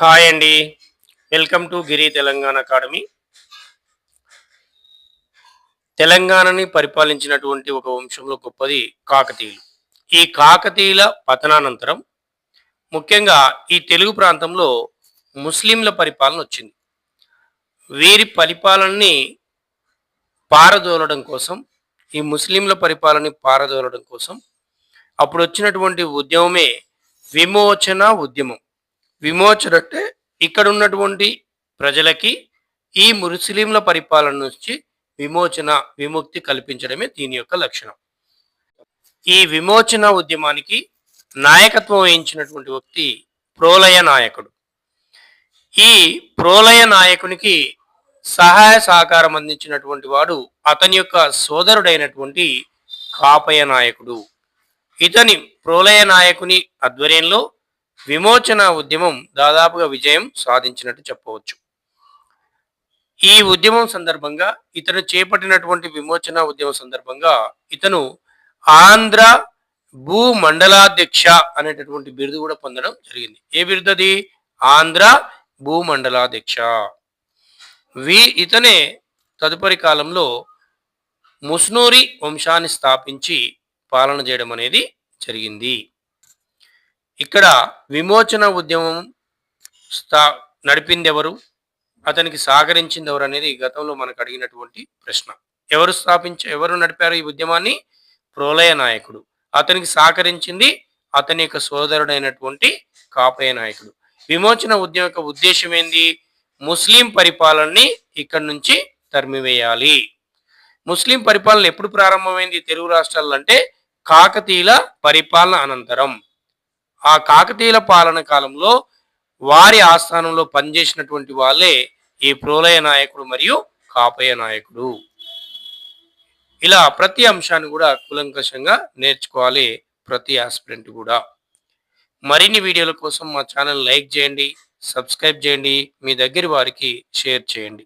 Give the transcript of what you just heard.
Hi అండి. Welcome to Giri Telangana academy. తెలంగాణని పరిపాలించినటువంటి ఒక వంశంలో గొప్పది కాకతీయులు. ఈ కాకతీయుల పతనానంతరం ముఖ్యంగా ఈ తెలుగు ప్రాంతంలో ముస్లింల పరిపాలన వచ్చింది. వీరి పరిపాలనని పారదోలడం కోసం ఈ ముస్లింల పరిపాలనని పారదోలడం కోసం అప్పుడు వచ్చినటువంటి ఉద్యమమే విమోచన ఉద్యమం. విమోచన అంటే ఇక్కడ ఉన్నటువంటి ప్రజలకి ఈ ముస్లింల పరిపాలన నుంచి విమోచన విముక్తి కల్పించడమే దీని యొక్క లక్షణం. ఈ విమోచన ఉద్యమానికి నాయకత్వం వహించినటువంటి వ్యక్తి ప్రోలయ నాయకుడు. ఈ ప్రోలయ నాయకునికి సహాయ సహకారం అందించినటువంటి వాడు అతని యొక్క సోదరుడైనటువంటి కాపయ నాయకుడు. ఇతని ప్రోలయ నాయకుని ఆధ్వర్యంలో విమోచన ఉద్యమం దాదాపుగా విజయం సాధించినట్టు చెప్పవచ్చు. ఈ ఉద్యమం సందర్భంగా ఇతను చేపట్టినటువంటి విమోచన ఉద్యమం సందర్భంగా ఇతను ఆంధ్ర భూ మండలాధ్యక్ష అనేటటువంటి బిరుదు కూడా పొందడం జరిగింది. ఏ బిరుదు అది ఆంధ్ర భూ మండలాధ్యక్ష వీ ఇతనే తదుపరి కాలంలో ముస్నూరి వంశాన్ని స్థాపించి పాలన చేయడం అనేది జరిగింది. ఇక్కడ విమోచన ఉద్యమం స్థా నడిపింది ఎవరు అతనికి సహకరించింది ఎవరు అనేది గతంలో మనకు అడిగినటువంటి ప్రశ్న. ఎవరు స్థాపించ ఎవరు నడిపారు ఈ ఉద్యమాన్ని? ప్రోలయ నాయకుడు. అతనికి సహకరించింది అతని యొక్క సోదరుడైనటువంటి కాపయ నాయకుడు. విమోచన ఉద్యమం యొక్క ఉద్దేశం ఏంది? ముస్లిం పరిపాలనని ఇక్కడి నుంచి తరిమివేయాలి. ముస్లిం పరిపాలన ఎప్పుడు ప్రారంభమైంది? తెలుగు రాష్ట్రాల్లో అంటే కాకతీయుల పరిపాలన అనంతరం. ఆ కాకతీయుల పాలన కాలంలో వారి ఆస్థానంలో పనిచేసినటువంటి వాళ్ళే ఈ ప్రోలయ నాయకుడు మరియు కాపయ నాయకుడు. ఇలా ప్రతి అంశాన్ని కూడా కూలంకషంగా నేర్చుకోవాలి ప్రతి ఆస్పిరెంట్ కూడా. మరిన్ని వీడియోల కోసం మా ఛానల్ లైక్ చేయండి సబ్స్క్రైబ్ చేయండి మీ దగ్గర వారికి షేర్ చేయండి.